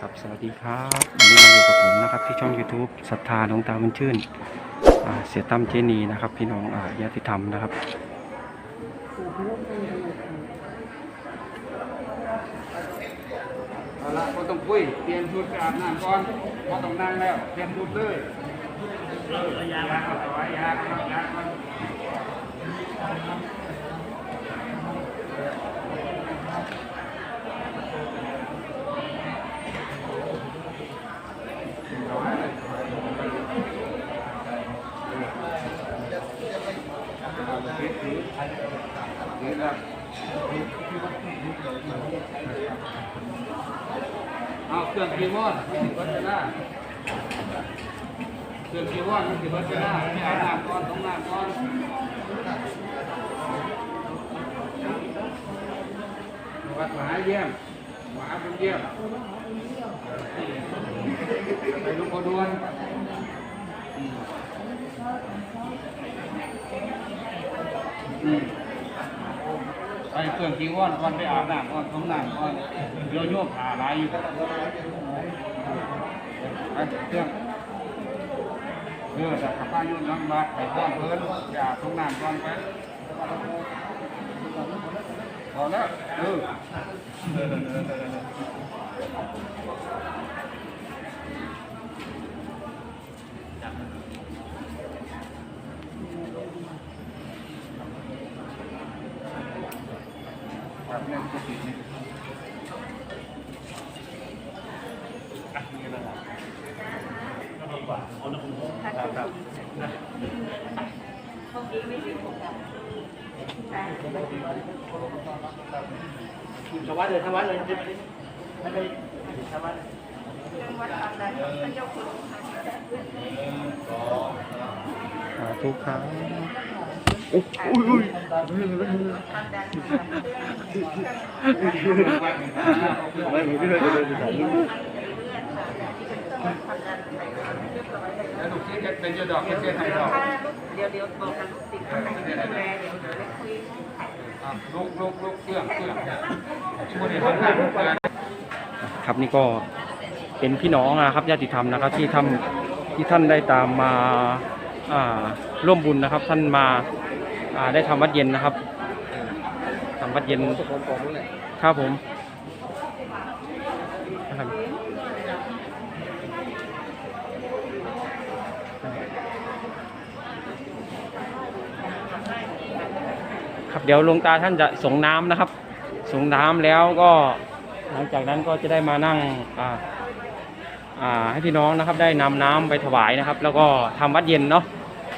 ครับสวัสดีครับวันนี้มาอยู่กับผมนะครับที่ช่อง YouTube ศรัทธาหลวงตาบุญชื่นอ่าเสียตั้มเจนีนะครับ พี่น้องอ่าญาติธรรมนะครับเอาละก็ต้องคุยเตรียมชุดไปอาบน้ำก่อนก็ต้องนั่งแล้วเตรียมชุดเลยเออยาเอาไว้ยาเอายาเอานี่ครับเอาเค รื่องกีวอนมันสิเบัตรหน้าเครื่องกีวอนมันสิเบัตรหน้าไม่เอาบน้ำก่อนต้องน้ำก่อนวัดมหาเยี่ยมมหาบุญเยี่ยมไปลุงพอดวนอืม เครื่องกีวอนก่อนไปอาบน้ำก่อนท้องน้ำก่อนโยโย่ผ่าอะไรอยู่ไปเครื่องเออแต่ขับป้าโยนน้ำมาไปก้อนเพิ่นอย่าบท้องน้ำก่อนไปพอแล้วเออแบบนี้ก็ติดนี่ ชาวบ้านเลยชาวบ้านเลยไม่ไปไม่ไปชาวบ้านอ่าทุกครั้ง แล้วลูกชิ้นจะเป็นยอะดอกไม่ใช่ไทยดอกเดี๋ยวเดี๋ยวบอกกับลูกศิษย์คนไหนที่ดูแลเดี๋ยวเดี๋ยวได้คุยอะลูกลูกลูกเครื่องเครื่องช่วยทำงานทุกงานครับนี่ก็เป็นพี่น้องนะครับญาติธรรมนะครับที่ทำที่ท่านได้ตามมาอ่าร่วมบุญนะครับ ท่านมา อ่าได้ทำวัดเย็นนะครับทำวัดเย็นครับผมนะครับครับเดี๋ยวหลวงตาท่านจะส่งน้ำนะครับ ส่งน้ำแล้วก็หลังจากนั้นก็จะได้มานั่งอ่าอ่าให้พี่น้องนะครับได้นำน้ำไปถวายนะครับ แล้วก็ทำวัดเย็นเนาะ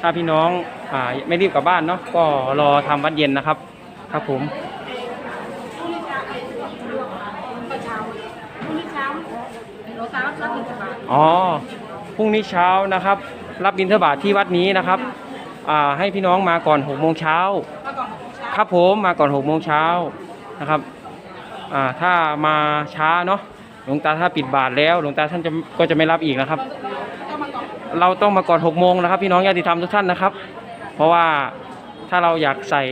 ถ้าพี่น้อง อ่าไม่รีบกลับบ้านเนาะก็รอทำวัดเย็นนะครับ ครับผมเช้าพรุ่งนี้เช้าโลตารับรับบิณฑบาตอ๋อพรุ่งนี้เช้านะครับ รับบิณฑบาตที่วัดนี้นะครับอ่าให้พี่น้องมาก่อนหกโมงเช้ามาก่อนหกโมงเช้าครับผมมาก่อนหกโมงเช้านะครับอ่าถ้ามาช้าเนาะหลวงตาถ้าปิดบาทแล้วหลวงตาท่านจะก็จะไม่รับอีกนะครับต้องมาก่อนเราต้องมาก่อนหกโมงนะครับ พี่น้องญาติธรรมทุกท่านนะครับเพ ราะว่าถ้าเราอยากใส่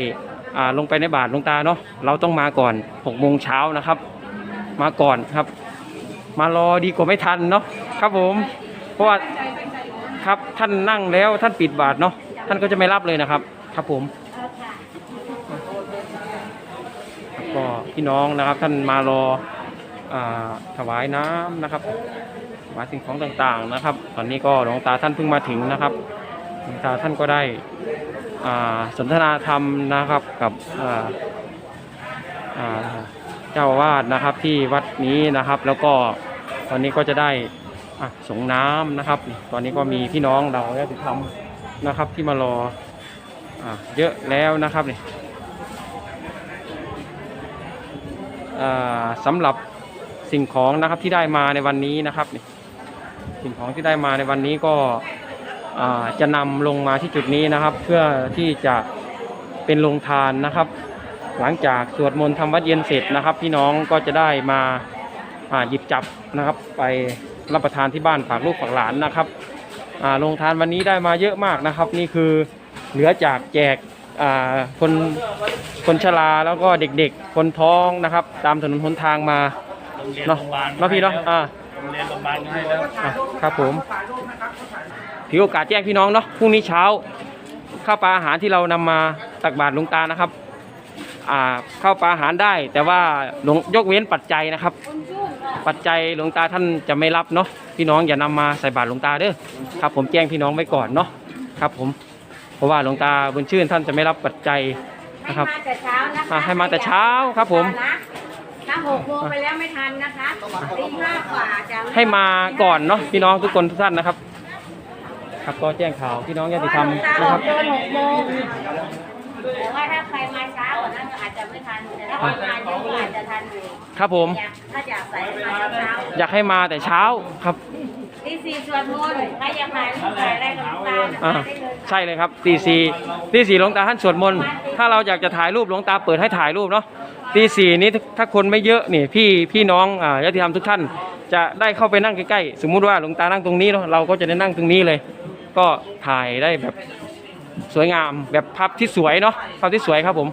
ลงไปในบาทลงตาเนาะเราต้องมาก่อนหกโมงเช้านะครับ มาก่อนครับ มารอดีกว่าไม่ทันเนาะครับผม เพราะว่าครับท่านนั่งแล้วท่านปิดบาทเนาะท่านก็จะไม่รับเลยนะครับ ครับผมก็พี่น้องนะครับท่านมารออาถวายน้ำนะครับถวายสิ่งของต่างๆนะครับ ตอนนี้ก็หลวงตาท่านเพิ่งมาถึงนะครับ หลวงตาท่านก็ได้สนทนาธรรมนะครับกับเจ้าวาสนะครับที่วัดนี้นะครับ แล้วก็ตอนนี้ก็จะได้ส่งน้ำนะครับ ตอนนี้ก็มีพี่น้องเราได้ทำนะครับที่มารออเยอะแล้วนะครับนี่อ่าสำหรับสิ่งของนะครับที่ได้มาในวันนี้นะครับนี่สิ่งของที่ได้มาในวันนี้ก็ จะนำลงมาที่จุดนี้นะครับ เพื่อที่จะเป็นโรงทานนะครับ หลังจากสวดมนต์ทำวัดเย็นเสร็จนะครับ พี่น้องก็จะได้มาอ่าหยิบจับนะครับ ไปรับประทานที่บ้านฝากลูกฝากหลานนะครับอ่าโรงทานวันนี้ได้มาเยอะมากนะครับ นี่คือเหลือจากแจกอ่าคนคนชราแล้วก็เด็กๆ คนท้องนะครับ ตามถนนหนทางมาเนาะเนาะพี่เนาะอ่าโรงเรียนโรงพยาบาลก็ให้แล้วอะครับผม ถือโอกาสแจ้งพี่น้องเนาะพรุ่งนี้เช้าข้าวปลาอาหารที่เรานำมาตักบาตรหลวงตานะครับอ่าข้าวปลาอาหารได้ แต่ว่าหลวงยกเว้นปัจจัยนะครับ ปัจจัยหลวงตาท่านจะไม่รับเนาะพี่น้องอย่านำมาใส่บาตรหลวงตาเด้อครับผมแจ้งพี่น้องไว้ก่อนเนาะครับผมเพราะว่าหลวงตาบุญชื่นท่านจะไม่รับปัจจัยให้นะครับมาแต่เช้านะคะอ่าให้มาแต่เช้าครับผมนะถ้าหกโมงไปแล้วไม่ทันนะคะตีห้ากว่าจะให้มาก่อนเนาะพี่น้องทุกคนทุกท่านนะครับ ครับ ก็แจ้งข่าวพี่น้องญาติธรรมตานะอคอรักบเกินหกโมงแต่ว่าถ้าใครมาช้ากว่านั้นก็อาจจะไม่ทันแต่ถ้าคนมาเยอะก็อาจจะทันอยู่ครับผมอยากถ้าอยากใส่มาเช้าอยากให้มาแต่เช้าครับๆตีสี่สวดมนต์ใครอยากถ่ายรูปถ่ายอะไรกับหลวงตาเนี่ยอ่ามาได้เลยใช่เลยครับตีสี่ตีสี่หลวงตาท่านสวดมนต์ถ้าเราอยากจะถ่ายรูปหลวงตาเปิดให้ถ่ายรูปเนาะตีสี่นี้ถ้าคนไม่เยอะนี่พี่พี่น้องอ่าญาติธรรมทุกท่าน จะได้เข้าไปนั่งใกล้ๆสมมุติว่าหลวงตานั่งตรงนี้เนาะเราก็จะได้นั่งตรงนี้เลย ก็ถ่ายได้แบบสวยงามแบบภาพที่สวยเนาะภาพที่สวยครับผม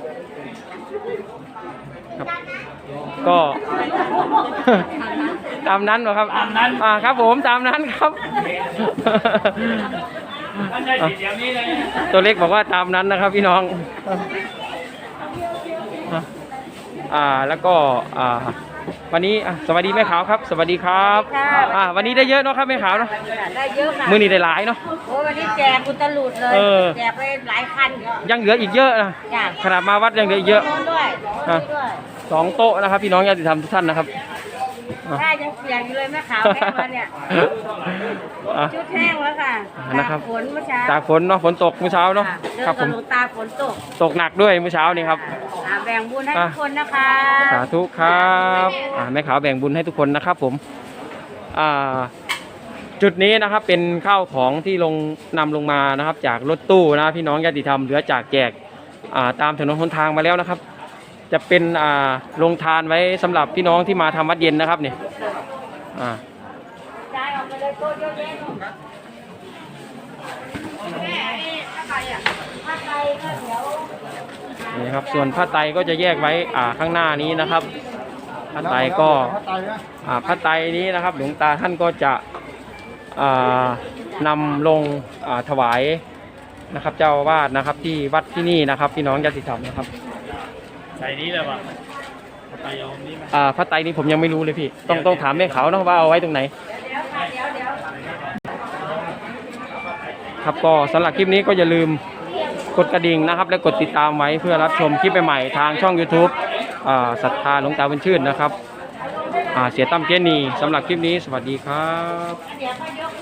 ครับก็ตามนั้นเหรอครับตามนั้นอ่าครับผมตามนั้นครับไม่ใช่สีเดียวนี้เลยตัวเล็กบอกว่าตามนั้นนะครับพี่น้อง อ่าแล้วก็อ่า วันนี้อะสวัสดีแม่ขาวครับ สวัสดีครับอ่าวันนี้ได้เยอะเนาะครับแม่ขาวเนาะได้เยอะค่ะมือนี้ได้หลายเนาะ โอ้วันนี้แจกอุตลุดเลยเออ แจกไปหลายคันยังเหลืออีกเยอะนะจ้ะขนาดมาวัดยังเหลืออีกเยอะโน้นด้วยอะโน้นด้วยสองโต๊ะนะครับ พี่น้องญาติธรรมทุกท่านนะครับถ้ายังเสียงอยู่เลยแม่ขาวแห้งแล้วเนี่ยอะ ชุดแห้งแล้วค่ะนะครับ ตากฝนเมื่อเช้าจากฝนเนาะฝนตกเมื่อเช้าเนาะค่ะเดินครับผกับมหลวงตาฝนตกตกหนักด้วยเมื่อเช้านี่ครับอ่า แบ่งบุญให้อะทุกคนนะคะสาธุครับอ่าแม่ขาวแบ่งบุญให้ทุกคนนะครับผมอ่าจุดนี้นะครับเป็นข้าวของที่ลงนำลงมานะครับ จากรถตู้นะพี่น้องญาติธรรมเหลือจากแจกอ่าตามถนนหนทางมาแล้วนะครับ จะเป็นอ่าลงทานไว้สำหรับพี่น้องที่มาทำวัดเย็นนะครับเนี่ยอ่าจ่ายออกไปเลยโต๊ะเยอะแยะนู่นแม่นี่ถ้าไปอะถ้าไปก็เดี๋ยว นี่ครับ ส่วนผ้าไตรก็จะแยกไว้อ่าข้างหน้านี้นะครับผ้าไตรก็อ่าผ้าไตรนี้นะครับ หลวงตาท่านก็จะอ่านำลงอ่าถวายนะครับ เจ้าอาวาสนะครับที่วัดที่นี่นะครับพี่น้องญาติธรรมนะครับใส่นี้เลยป่ะไปเอานี้ไหมอ่าผ้าไตรนี้ผมยังไม่รู้เลยพี่ ต้องต้องถามแม่เขาเนาะว่าเอาไว้ตรงไหนเดี๋ยวค่ะเดี๋ยวเดี๋ยวครับก็สำหรับคลิปนี้ก็อย่าลืม กดกระดิ่งนะครับ และกดติดตามไว้เพื่อรับชมคลิปใหม่ๆทางช่อง YouTube ศรัทธาหลวงตาบุญชื่นนะครับเสียตั้มเจนีสำหรับคลิปนี้สวัสดีครับ